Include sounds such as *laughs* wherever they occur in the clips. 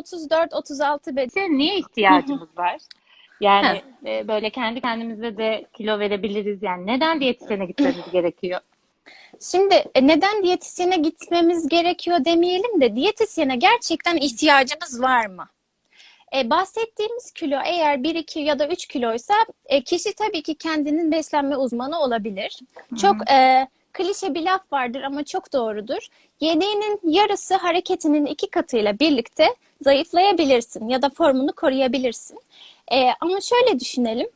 34-36 beden. Niye ihtiyacımız var? Yani e, böyle kendi kendimize de kilo verebiliriz. Yani neden diyetisyene gitmemiz *clears throat* gerekiyor? Şimdi e, neden diyetisyene gitmemiz gerekiyor demeyelim de diyetisyene gerçekten ihtiyacımız var mı? E, bahsettiğimiz kilo eğer 1-2 ya da 3 kiloysa e, kişi tabii ki kendinin beslenme uzmanı olabilir. Çok e, klişe bir laf vardır ama çok doğrudur. Yediğinin yarısı hareketinin iki katıyla birlikte zayıflayabilirsin ya da formunu koruyabilirsin. E, ama şöyle düşünelim.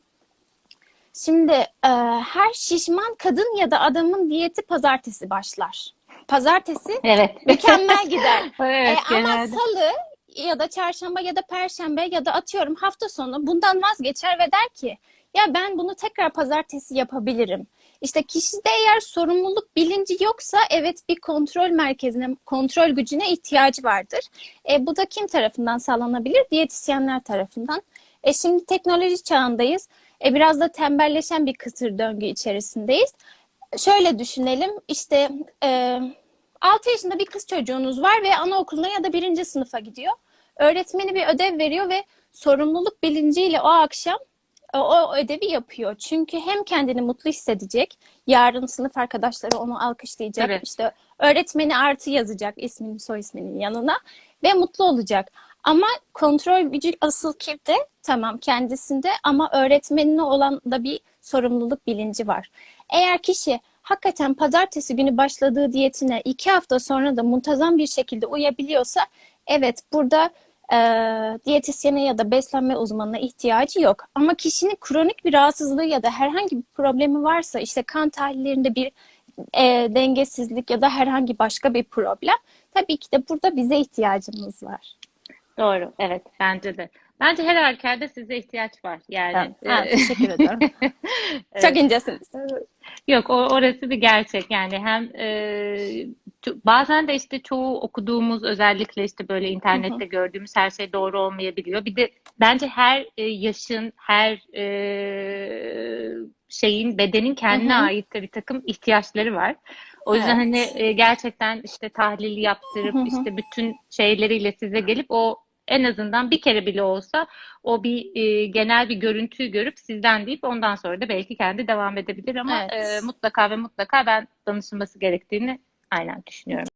Şimdi e, her şişman kadın ya da adamın diyeti pazartesi başlar. Pazartesi Evet. mükemmel *laughs* gider. evet, E, ama salı ya da çarşamba ya da perşembe ya da atıyorum hafta sonu bundan vazgeçer ve der ki ya ben bunu tekrar pazartesi yapabilirim. İşte kişide eğer sorumluluk bilinci yoksa evet bir kontrol merkezine, kontrol gücüne ihtiyacı vardır. E, bu da kim tarafından sağlanabilir? Diyetisyenler tarafından. E, şimdi teknoloji çağındayız. E, biraz da tembelleşen bir kısır döngü içerisindeyiz. Şöyle düşünelim işte e, 6 yaşında bir kız çocuğunuz var ve anaokuluna ya da birinci sınıfa gidiyor. Öğretmeni bir ödev veriyor ve sorumluluk bilinciyle o akşam o ödevi yapıyor. Çünkü hem kendini mutlu hissedecek, yarın sınıf arkadaşları onu alkışlayacak. Evet. İşte öğretmeni artı yazacak isminin soy isminin yanına ve mutlu olacak. Ama kontrol gücü asıl kimde? Tamam kendisinde ama öğretmenine olan da bir sorumluluk bilinci var. Eğer kişi hakikaten pazartesi günü başladığı diyetine iki hafta sonra da muntazam bir şekilde uyabiliyorsa evet burada e, diyetisyene ya da beslenme uzmanına ihtiyacı yok. Ama kişinin kronik bir rahatsızlığı ya da herhangi bir problemi varsa işte kan tahlillerinde bir e, dengesizlik ya da herhangi başka bir problem tabii ki de burada bize ihtiyacımız var. Doğru. Evet. Bence de. Bence her halükarda size ihtiyaç var. Yani. Ha, e, teşekkür ederim. *laughs* evet. Çok incesiniz. Yok o, orası bir gerçek yani hem e, bazen de işte çoğu okuduğumuz özellikle işte böyle internette gördüğümüz her şey doğru olmayabiliyor. Bir de bence her e, yaşın her e, şeyin bedenin kendine Hı hı. ait de bir takım ihtiyaçları var. O yüzden hani e, gerçekten işte tahlil yaptırıp Hı hı. işte bütün şeyleriyle size gelip o en azından bir kere bile olsa o bir e, genel bir görüntüyü görüp sizden deyip ondan sonra da belki kendi devam edebilir ama Evet. e, mutlaka ve mutlaka ben danışılması gerektiğini aynen düşünüyorum.